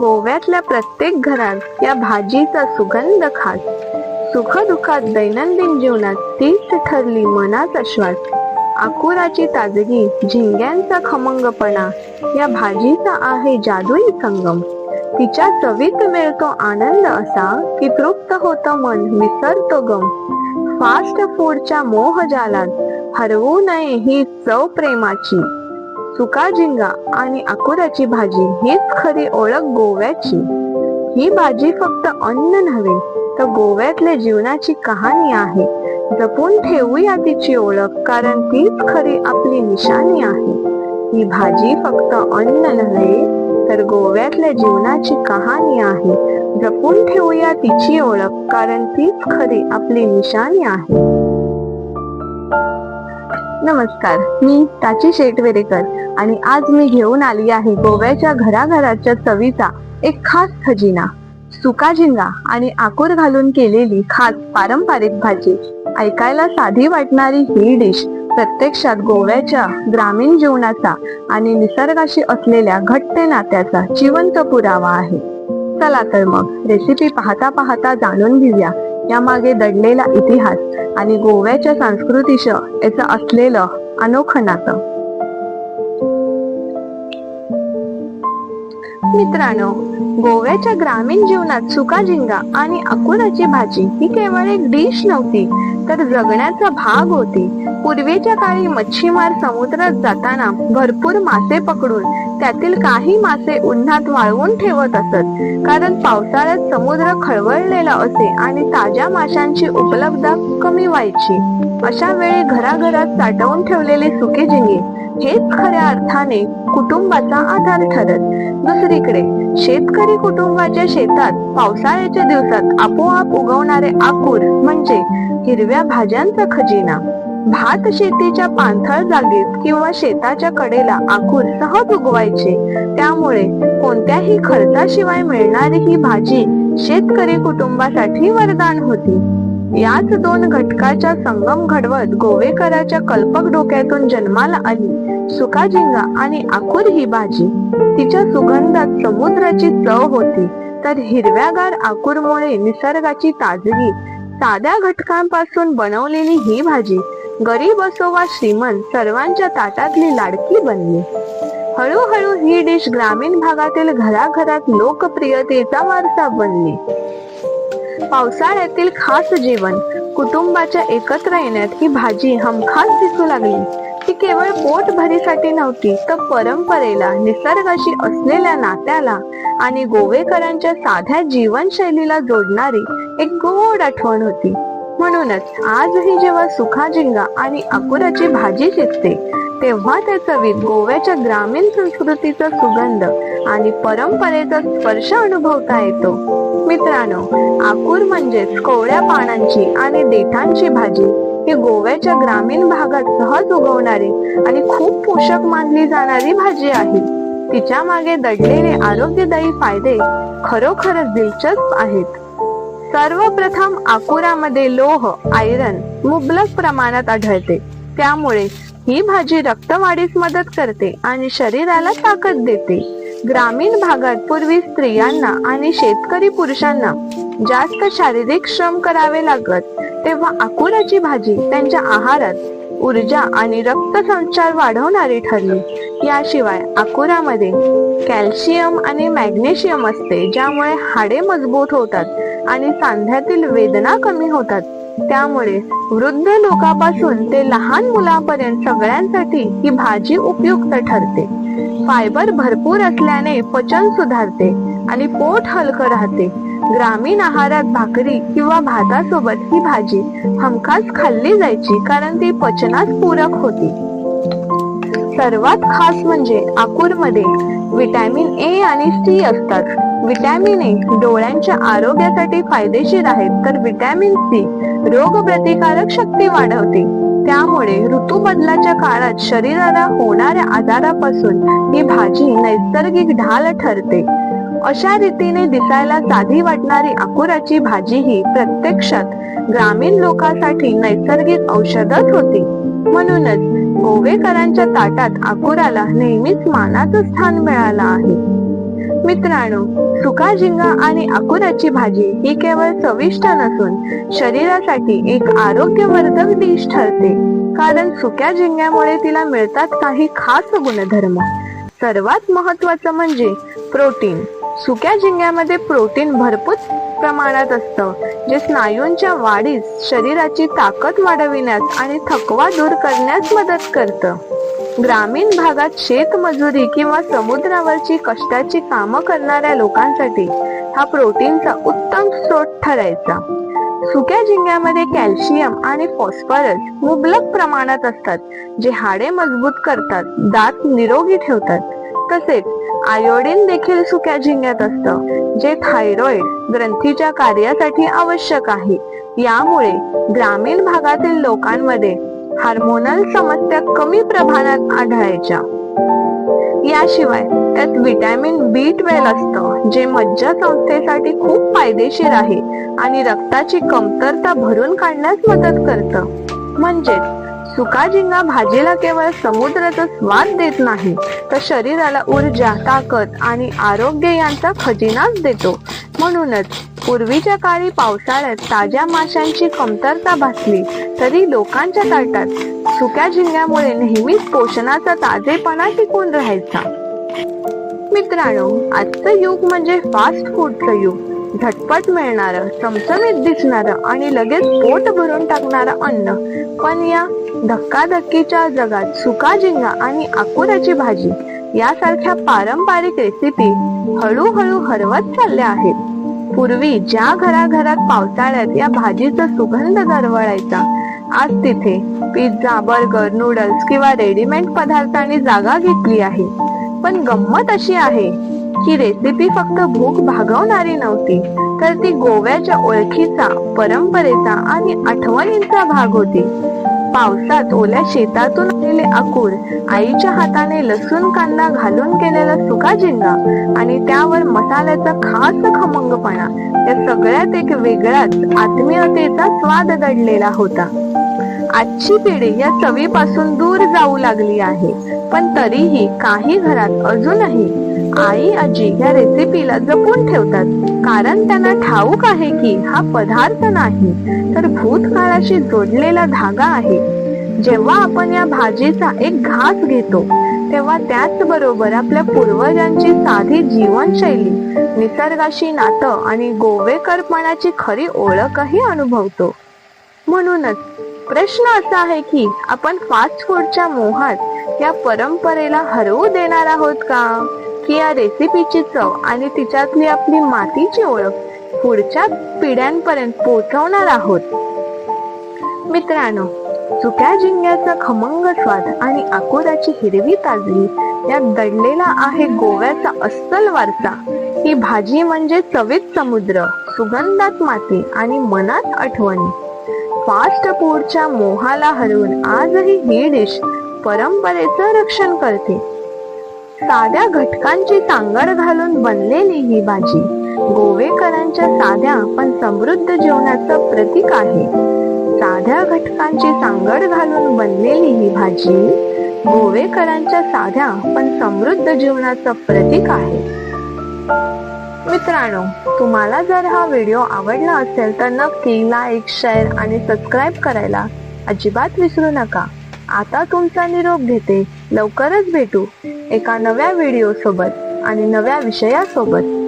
गोव्यातल्या प्रत्येक घरात या भाजीचा सुगंध खास. सुख दुःखात दैनंदिन जीवनात तीच ठरली मनाचा श्वास आकुराची ताजगी झिंग्यांचा खमंगपणा या भाजीचा आहे जादुई संगम. तिच्या चवीत मिळतो आनंद असा की तृप्त होतं मन विसरतो गम. फास्ट फूडच्या मोहजालात हरवू नये ही चव प्रेमाची. सुका झिंगा आणि आकुराची भाजी हीच खरी ओळख गोव्याची. ही भाजी फक्त अन्न नव्हे तर गोव्यातल्या जीवनाची कहाणी आहे. जपून ठेवूया तिची ओळख कारण तीच खरी आपली निशाणी आहे. ही भाजी फक्त अन्न नव्हे तर गोव्यातल्या जीवनाची कहाणी आहे. जपून ठेवूया तिची ओळख कारण तीच खरी आपली निशाणी आहे. नमस्कार मी ताची शेटवेरेकर आणि आज मी घेऊन आली आहे गोव्याच्या घराघराच्या चवीचा एक खास खजिना. सुका झिंगा आणि आकूर घालून केलेली खास पारंपरिक भाजी. ऐकायला साधी वाटणारी ही डिश प्रत्यक्षात गोव्याच्या ग्रामीण जीवनाचा आणि निसर्गाशी असलेल्या घट्ट नात्याचा जिवंत पुरावा आहे. चला तर मग रेसिपी पाहता पाहता जाणून घेऊया यामागे दडलेला इतिहास आणि गोव्याच्या संस्कृतीश याचं असलेलं अनोखं नातं. मित्रांनो गोव्याच्या ग्रामीण जीवनात सुका झिंगा आणि अकुराची भाजी ही केवळ एक डिश नव्हती तर जगण्याचा भाग होती. पूर्वीच्या काळी मच्छीमार समुद्रात जाताना भरपूर मासे पकडून त्यातील काही मासे उन्हात वाळवून ठेवत असत. कारण पावसाळ्यात समुद्र खळवळलेला असे आणि ताज्या माशांची उपलब्धता कमी व्हायची. अशा वेळी घराघरात साठवून ठेवलेले सुके झिंगे हेच खऱ्या अर्थाने कुटुंबाचा आधार ठरत. दुसरीकडे शेतकरी कुटुंबाच्या शेतात पावसाळ्याच्या दिवसात आपोआप उगवणारे आकूर म्हणजे हिरव्या भाज्यांचा खजिना. भात शेतीच्या पाणथळ जागेत किंवा शेताच्या कडेला आखून सहज उगवायचे. त्यामुळे कोणत्याही खर्चाशिवाय मिळणारी ही भाजी शेतकरी कुटुंबासाठी वरदान होती. याच दोन घटकाच्या संगम घडवत गोवेकराच्या कल्पक डोक्यातून जन्माला आली सुकाजिंगा आणि आखूर ही भाजी. तिच्या सुगंधात समुद्राची चव होती. तर हिरव्यागार आकुरमुळे निसर्गाची ताजगी साध्या घटकांपासून बनवलेली ही भाजी गरीब असो वा श्रीमंत सर्वांच्या ताटातली लाडकी बनली. हळूहळू ही डिश ग्रामीण भागातील घराघरात लोकप्रियतेचा वारसा बनली. पावसाळ्यातील खास जेवण कुटुंबाच्या एकत्र येण्यात ही भाजी हमखास दिसू लागली. ती केवळ पोट भरीसाठी नव्हती तर परंपरेला निसर्गाशी असलेल्या नात्याला आणि गोवेकरांच्या साध्या जीवनशैलीला जोडणारी एक गोड आठवण होती. म्हणूनच आजही जेव्हा सुखा झिंगा आणि अकुराची भाजी शिजते तेव्हा त्या चवीत गोव्याच्या ग्रामीण संस्कृतीचा सुगंध आणि परंपरेचा स्पर्श अनुभवता येतो. मित्रांनो आकूर म्हणजेच कोवळ्या पानांची आणि देठांची भाजी ही गोव्याच्या ग्रामीण भागात सहज उगवणारी आणि खूप पोषक मानली जाणारी भाजी आहे. तिच्यामागे दडलेले आरोग्यदायी फायदे खरोखरच दिलचस्प आहेत. सर्वप्रथम आकुरामध्ये लोह आयरन मुबलक प्रमाणात आढळते. त्यामुळे ही भाजी रक्तवाढीस मदत करते आणि शरीराला ताकद देते. ग्रामीण भागात पूर्वी स्त्रियांना आणि शेतकरी पुरुषांना जास्त शारीरिक श्रम करावे लागत तेव्हा आकुराची भाजी त्यांच्या आहारात ऊर्जा आणि रक्त संचार वाढवणारी ठरली. याशिवाय आकुरामध्ये कॅल्शियम आणि मॅग्नेशियम असते ज्यामुळे हाडे मजबूत होतात आणि सांध्यातील वेदना कमी होतात. त्यामुळे वृद्ध लोकांपासून ते लहान मुलांपर्यंत सगळ्यांसाठी ही भाजी उपयुक्त ठरते. फायबर भरपूर असल्याने पचन सुधारते आणि पोट हलकं राहते. ग्रामीण आहारात भाकरी किंवा भातासोबत ही भाजी हमखास खाल्ली जायची कारण ती पचनास पूरक होती. सर्वात खास म्हणजे आकूरमध्ये विटॅमिन ए आणि सी असतात. व्हिटॅमिन ए डोळ्यांच्या आरोग्यासाठी फायदेशीर आहेत. तर विटॅमिन सी रोग प्रतिकारक शक्ती वाढवते. त्यामुळे ऋतू बदलाच्या काळात शरीराला होणाऱ्या आजारापासून ही भाजी नैसर्गिक ढाल ठरते. अशा रीतीने दिसायला साधी वाटणारी अकुराची भाजी ही प्रत्यक्षात ग्रामीण लोकांसाठी नैसर्गिक औषधच होती. म्हणूनच गोवेकरांच्या ताटात आकुराला नेहमीच मानाचं स्थान मिळालं आहे. मित्रांनो सुका झिंगा आणि अकुराची भाजी ही केवळ चविष्ट नसून शरीरासाठी एक आरोग्यवर्धक डिश ठरते. कारण सुक्या झिंग्यामुळे तिला मिळतात काही खास गुणधर्म. सर्वात महत्वाचं म्हणजे प्रोटीन. सुक्या झिंग्यामध्ये प्रोटीन भरपूर प्रमाणात असतं. जे स्नायूंच्या वाढीस शरीराची ताकद वाढविण्यास आणि थकवा दूर करण्यास मदत करतं. ग्रामीण भागात शेतमजुरी किंवा समुद्रावरची कष्टाची कामं करणाऱ्या लोकांसाठी हा प्रोटीनचा उत्तम स्रोत ठरायचा. सुक्या झिंग्यामध्ये कॅल्शियम आणि फॉस्फरस मुबलक प्रमाणात असतात जे हाडे मजबूत करतात दात निरोगी ठेवतात. तसेच आयोडीन देखील सुक्या झिंग्यात असतं जे थायरॉइड ग्रंथीच्या कार्यासाठी आवश्यक आहे. यामुळे ग्रामीण भागातील लोकांमध्ये हार्मोनल समस्या कमी प्रमाणात आढळायच्या. याशिवाय त्यात विटॅमिन बी ट्वेल्व असतं जे मज्जा संस्थेसाठी खूप फायदेशीर आहे आणि रक्ताची कमतरता भरून काढण्यास मदत करतं. म्हणजेच सुका झिंगा भाजीला केवळ समुद्राचा स्वाद देत नाही तर शरीराला ऊर्जा ताकद आणि आरोग्य यांचा खजिनाच देतो. म्हणूनच पूर्वीच्या काळी पावसाळ्यात ताज्या माशांची कमतरता भासली तरी लोकांच्या ताटात सुक्या झिंग्यामुळे नेहमीच पोषणाचा ताजेपणा टिकून राहायचा. मित्रांनो आजचं युग म्हणजे फास्ट फूडचं युग. झटपट मिळणारं चमचमीत दिसणारं आणि लगेच पोट भरून टाकणारं अन्न. पण या धक्काधक्कीच्या जगात सुका झिंगा आणि आकुराची भाजी यासारख्या पारंपरिक रेसिपी हळूहळू हरवत चालल्या आहेत. पूर्वी ज्या घराघरात पावसाळ्यात या भाजीचा सुगंध दरवळायचा आज तिथे पिझ्झा बर्गर नूडल्स किंवा रेडीमेड पदार्थांनी जागा घेतली आहे. पण गंमत अशी आहे ही रेसिपी फक्त भूक भागवणारी नव्हती तर ती गोव्याच्या ओळखीचा परंपरेचा आणि आठवणींचा भाग होती. पावसात ओल्या शेतातून आलेले आकूड आईच्या हाताने लसूण कांदा घालून केलेला सुका झिंगा आणि त्यावर मसाल्याचा खास खमंगपणा या सगळ्यात एक वेगळाच आत्मीयतेचा स्वाद दडलेला होता. आजची पिढी या चवीपासून दूर जाऊ लागली आहे पण तरीही काही घरात अजूनही आई आजी या रेसिपीला जपून ठेवतात. कारण त्यांना ठाऊक आहे की हा पदार्थ नाही तर भूतकाळाशी जोडलेला धागा आहे. जेव्हा आपण या भाजीचा एक घास घेतो तेव्हा त्याचबरोबर आपल्या पूर्वजांची साधी जीवनशैली निसर्गाशी नातं आणि गोवेकरपणाची खरी ओळखही अनुभवतो. म्हणूनच प्रश्न असा आहे की आपण फास्ट फूडच्या मोहात या परंपरेला हरवू देणार आहोत का? की या रेसिपीची चव आणि तिच्यातली आपली मातीची ओळख पुढच्या पिढ्यांपर्यंत पोहोचवणार आहोत. मित्रांनो सुक्या जिंग्याचा खमंग स्वाद आणि आकुराची हिरवी ताजगी यात दडलेला आहे गोव्याचा अस्सल वारसा. ही भाजी म्हणजे चवीत समुद्र सुगंधात माती आणि मनात आठवणी. फास्ट फूडच्या मोहाला हरवून आजही ही डिश परंपरेचं रक्षण करते. साध्या घटकांची सांगड घालून बनलेली ही भाजी. गोवेकरांच्या साध्या पण समृद्ध जेवणाचं प्रतीक आहे. साध्या घटकांची सांगड घालून बनलेली ही भाजी गोवेकरांच्या साध्या पण समृद्ध जीवनाचं प्रतीक आहे. मित्रांनो तुम्हाला जर हा व्हिडिओ आवडला असेल तर नक्की लाईक शेअर आणि सबस्क्राईब करायला अजिबात विसरू नका. आता तुमचा निरोप घेते. लवकरच भेटू. एका नव्या व्हिडिओ सोबत आणि नव्या विषयासोबत.